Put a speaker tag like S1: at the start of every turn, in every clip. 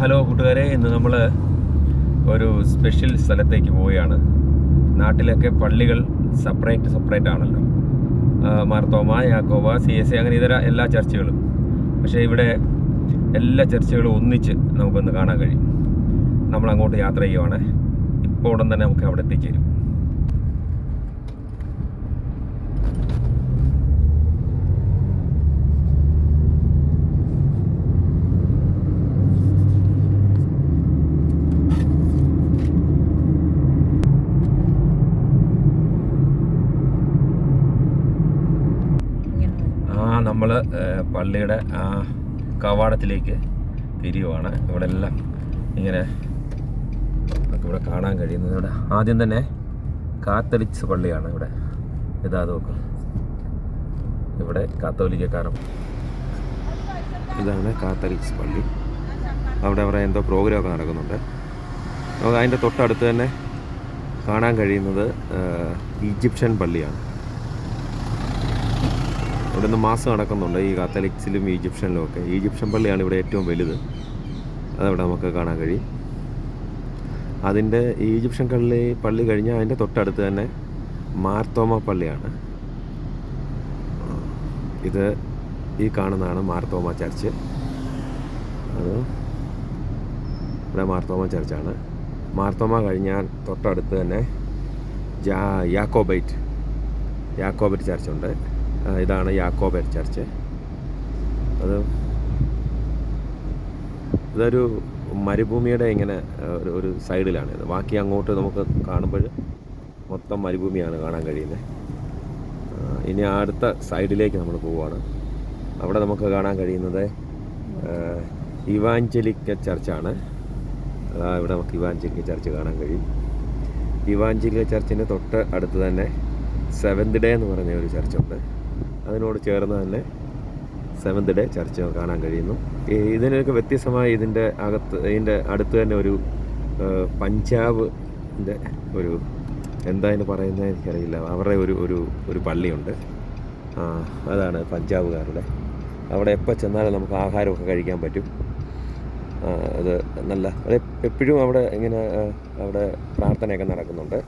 S1: Hello കൂട്ടുകാരെ. ഇന്ന് നമ്മൾ ഒരു സ്പെഷ്യൽ സ്ഥലത്തേക്ക് പോവുകയാണ്. നാട്ടിലൊക്കെ പള്ളികൾ സെപ്പറേറ്റ് സെപ്പറേറ്റ് ആണല്ലോ. മാർത്തോമ യാക്കോവ സി എസ് എ അങ്ങനെ ഇതര എല്ലാ ചർച്ചകളും. പക്ഷേ ഇവിടെ എല്ലാ ചർച്ചകളും ഒന്നിച്ച് നമുക്കൊന്ന് കാണാൻ കഴിയും. നമ്മൾ അങ്ങോട്ട് യാത്ര ചെയ്യുവാണ്. ഇപ്പോൾ ഉടൻ തന്നെ നമുക്ക് അവിടെ എത്തിച്ചേരും. ആ നമ്മൾ പള്ളിയുടെ ആ കവാടത്തിലേക്ക് തിരിയുവാണ്. ഇവിടെ എല്ലാം ഇങ്ങനെ നമുക്ക് ഇവിടെ കാണാൻ കഴിയുന്നത്. ഇവിടെ ആദ്യം തന്നെ കാത്തലിക്സ് പള്ളിയാണ് ഇവിടെ. ഇതാ നോക്കും. ഇവിടെ കാത്തോലിക്കാരം ഇതാണ് കാത്തലിക്സ് പള്ളി. അവിടെ അവിടെ എന്തോ പ്രോഗ്രാമൊക്കെ നടക്കുന്നുണ്ട്. നമുക്ക് അതിന്റെ തൊട്ടടുത്ത് തന്നെ കാണാൻ കഴിയുന്നത് ഈജിപ്ഷ്യൻ പള്ളിയാണ്. ഇവിടെ നിന്ന് മാസം നടക്കുന്നുണ്ട് ഈ കാത്തലിക്സിലും ഈജിപ്ഷ്യനിലും ഒക്കെ. ഈജിപ്ഷ്യൻ പള്ളിയാണ് ഇവിടെ ഏറ്റവും വലുത്. അതവിടെ നമുക്ക് കാണാൻ കഴിയും. അതിന്റെ ഈജിപ്ഷ്യൻ പള്ളി പള്ളി കഴിഞ്ഞാൽ അതിന്റെ തൊട്ടടുത്ത് തന്നെ മാർത്തോമ പള്ളിയാണ്. ഇത് ഈ കാണുന്നതാണ് മാർത്തോമ ചർച്ച്. അത് ഇവിടെ മാർത്തോമ ചർച്ചാണ്. മാർത്തോമ കഴിഞ്ഞാൽ തൊട്ടടുത്ത് തന്നെ ജാ യാക്കോബൈറ്റ്. യാക്കോബൈറ്റ് ചർച്ചുണ്ട്. ഇതാണ് യാക്കോബൻ ചർച്ച്. അത് ഇതൊരു മരുഭൂമിയുടെ ഇങ്ങനെ ഒരു സൈഡിലാണ്. ഇത് ബാക്കി അങ്ങോട്ട് നമുക്ക് കാണുമ്പോൾ മൊത്തം മരുഭൂമിയാണ് കാണാൻ കഴിയുന്നത്. ഇനി അടുത്ത സൈഡിലേക്ക് നമ്മൾ പോവുകയാണ്. അവിടെ നമുക്ക് കാണാൻ കഴിയുന്നത് ഇവാഞ്ചലിക്ക ചർച്ചാണ്. ഇവിടെ നമുക്ക് ഇവാഞ്ചലിക്ക ചർച്ച് കാണാൻ കഴിയും. ഇവാഞ്ചലിക്ക ചർച്ചിന്റെ തൊട്ട് അടുത്ത് തന്നെ സെവൻത് ഡേ എന്ന് പറഞ്ഞ ഒരു ചർച്ചുണ്ട്. അതിനോട് ചേർന്ന് തന്നെ സെവന്ത് ഡേ ചർച്ച് കാണാൻ കഴിയുന്നു. ഇതിനൊക്കെ വ്യത്യസ്തമായി ഇതിന്റെ അകത്ത് ഇതിന്റെ അടുത്ത് തന്നെ ഒരു പഞ്ചാബ് പഞ്ചാബിന്റെ ഒരു എന്താ അതിന് പറയുന്നത് എനിക്കറിയില്ല. അവരുടെ ഒരു ഒരു ഒരു പള്ളിയുണ്ട്. അതാണ് പഞ്ചാബുകാരുടെ. അവിടെ എപ്പോൾ ചെന്നാലും നമുക്ക് ആഹാരമൊക്കെ കഴിക്കാൻ പറ്റും. അത് നല്ല അത് എപ്പോഴും അവിടെ ഇങ്ങനെ അവിടെ പ്രാർത്ഥനയൊക്കെ നടക്കുന്നുണ്ട്.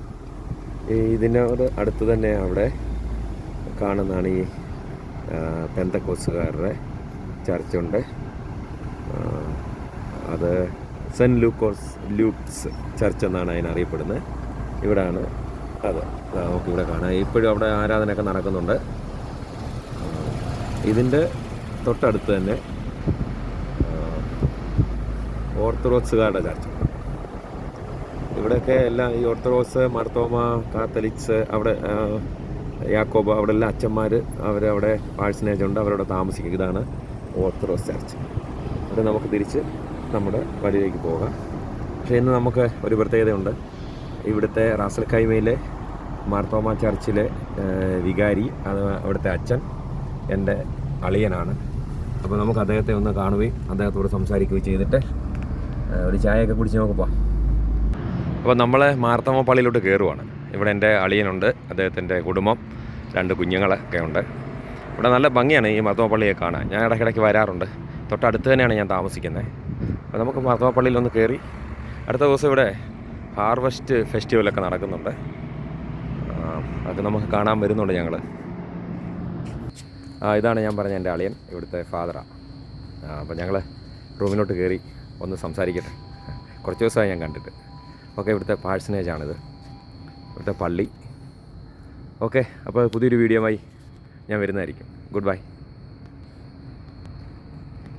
S1: ഇതിനോട് അടുത്ത് തന്നെ അവിടെ കാണുന്നതാണ് ഈ പെന്തക്കോസുകാരുടെ ചർച്ചുണ്ട്. അത് സെന്റ് ലൂക്കോസ് ലൂക്സ് ചർച്ച് എന്നാണ് അതിനറിയപ്പെടുന്നത് ഇവിടാണ് അത്. നമുക്ക് ഇവിടെ കാണാം. ഇപ്പോഴും അവിടെ ആരാധനയൊക്കെ നടക്കുന്നുണ്ട്. ഇതിന്റെ തൊട്ടടുത്ത് തന്നെ ഓർത്തഡോക്സുകാരുടെ ചർച്ച. ഇവിടെയൊക്കെ എല്ലാം ഈ ഓർത്തഡോക്സ് മർത്തോമ കാത്തലിക്സ് അവിടെ യാക്കോബ അവിടെ എല്ലാം അച്ഛന്മാർ അവരവിടെ പാഴ്സനേജ് ഉണ്ട് അവരവിടെ താമസിക്കുക ഇതാണ് ഓർത്തഡോക്സ് ചർച്ച്. അത് നമുക്ക് തിരിച്ച് നമ്മുടെ വഴിയിലേക്ക് പോകാം. പക്ഷേ ഇന്ന് നമുക്ക് ഒരു പ്രത്യേകതയുണ്ട്. ഇവിടുത്തെ റാസൽ കൈമയിലെ മാർത്തോമ ചർച്ചിലെ വികാരി അത് അവിടുത്തെ അച്ഛൻ എന്റെ അളിയനാണ്. അപ്പോൾ നമുക്ക് അദ്ദേഹത്തെ ഒന്ന് കാണുകയും അദ്ദേഹത്തോട് സംസാരിക്കുകയും ചെയ്തിട്ട് ഒരു ചായയൊക്കെ കുടിച്ച് നമുക്ക് പോവാം അപ്പോൾ നമ്മൾ മാർത്തോമ പള്ളിയിലോട്ട് കയറുവാണ്. ഇവിടെ എന്റെ അളിയനുണ്ട് അദ്ദേഹത്തിന്റെ കുടുംബം രണ്ട് കുഞ്ഞുങ്ങളൊക്കെ ഉണ്ട്. ഇവിടെ നല്ല ഭംഗിയാണ് ഈ മർത്തോപ്പള്ളിയെ പള്ളിയെ കാണാൻ. ഞാൻ ഇടയ്ക്കിടയ്ക്ക് വരാറുണ്ട്. തൊട്ടടുത്ത് തന്നെയാണ് ഞാൻ താമസിക്കുന്നത് അപ്പോൾ നമുക്ക് മാർത്തമ്മ ഒന്ന് കയറി അടുത്ത ദിവസം ഇവിടെ ഹാർവസ്റ്റ് ഫെസ്റ്റിവലൊക്കെ നടക്കുന്നുണ്ട്. അത് നമുക്ക് കാണാൻ വരുന്നുണ്ട് ഞങ്ങൾ ഇതാണ് ഞാൻ പറഞ്ഞ എന്റെ അളിയൻ ഇവിടുത്തെ ഫാദറാണ് അപ്പോൾ ഞങ്ങൾ റൂമിലോട്ട് കയറി ഒന്ന് സംസാരിക്കട്ടെ. കുറച്ച് ദിവസമായി ഞാൻ കണ്ടിട്ട്. ഓക്കെ ഇവിടുത്തെ പാഴ്സനേജാണിത് ഇവിടുത്തെ പള്ളി. ഓക്കെ അപ്പോൾ പുതിയൊരു വീഡിയോ ആയി ഞാൻ വരുന്നതായിരിക്കും. Good bye.